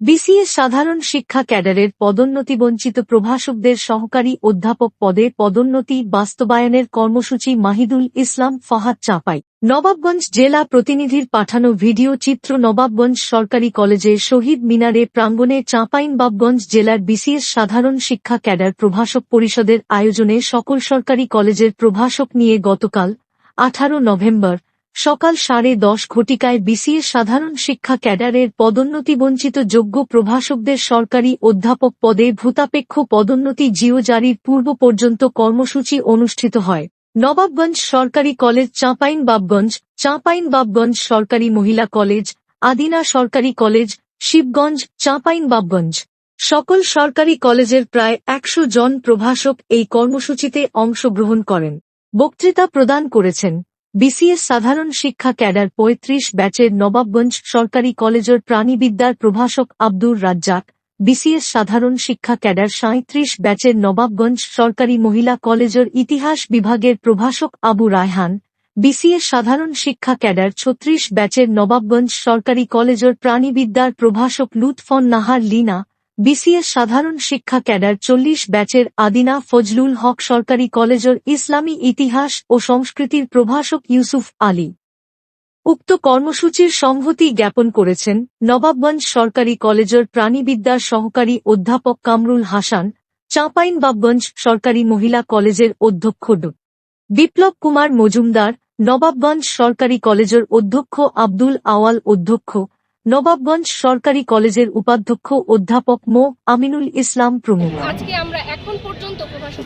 BCS সাধারণ শিক্ষা ক্যাডারের পদোন্নতিবঞ্চিত প্রভাষকদের সহকারী অধ্যাপক পদে পদোন্নতি বাস্তবায়নের কর্মসূচি মাহিদুল ইসলাম ফাহাদ চাঁপাই। নবাবগঞ্জ জেলা প্রতিনিধির পাঠানো ভিডিও চিত্র নবাবগঞ্জ সরকারি কলেজের শহীদ মিনারে প্রাঙ্গণে চাঁপাইনবাবগঞ্জ জেলার বিসিএস সাধারণ শিক্ষা ক্যাডার প্রভাষক পরিষদের আয়োজনে সকল সরকারি কলেজের প্রভাষক নিয়ে গতকাল আঠারো নভেম্বর সকাল সাড়ে দশ ঘটিকায় বিসিএস সাধারণ শিক্ষা ক্যাডারের পদোন্নতিবঞ্চিত যোগ্য প্রভাষকদের সরকারি অধ্যাপক পদে ভূতাপেক্ষ পদোন্নতি জিও জারির পূর্ব পর্যন্ত কর্মসূচি অনুষ্ঠিত হয়। নবাবগঞ্জ সরকারি কলেজ চাঁপাইন বাবগঞ্জ চাঁপাইন বাবগঞ্জ সরকারি মহিলা কলেজ, আদিনা সরকারি কলেজ, শিবগঞ্জ চাঁপাইন বাবগঞ্জ সকল সরকারি কলেজের প্রায় একশো জন প্রভাষক এই কর্মসূচিতে অংশগ্রহণ করেন। বক্তৃতা প্রদান করেছেন বিসিএস সাধারণ শিক্ষা ক্যাডার পঁয়ত্রিশ ব্যাচের নবাবগঞ্জ সরকারি কলেজের প্রাণীবিদ্যার প্রভাষক আব্দুর রাজ্জাক, বিসিএস সাধারণ শিক্ষা ক্যাডার সাঁত্রিশ ব্যাচের নবাবগঞ্জ সরকারি মহিলা কলেজের ইতিহাস বিভাগের প্রভাষক আবু রায়হান, বিসিএস সাধারণ শিক্ষা ক্যাডার ছত্রিশ ব্যাচের নবাবগঞ্জ সরকারি কলেজের প্রাণীবিদ্যার প্রভাষক লুৎফন নাহার লিনা বিসিএস সাধারণ শিক্ষা ক্যাডার চল্লিশ ব্যাচের আদিনা ফজলুল হক সরকারি কলেজের ইসলামী ইতিহাস ও সংস্কৃতির প্রভাষক ইউসুফ আলী। উক্ত কর্মসূচির সংহতি জ্ঞাপন করেছেন নবাবগঞ্জ সরকারি কলেজের প্রাণীবিদ্যার সহকারী অধ্যাপক কামরুল হাসান, চাঁপাইনবাবগঞ্জ সরকারি মহিলা কলেজের অধ্যক্ষ ড। বিপ্লব কুমার মজুমদার, নবাবগঞ্জ সরকারি কলেজের অধ্যক্ষ আব্দুল আওয়াল অধ্যক্ষ নবাবগঞ্জ সরকারি কলেজের উপাধ্যক্ষ অধ্যাপক মো আমিনুল ইসলাম প্রমুখ। আজকে আমরা এখন পর্যন্ত প্রভাষক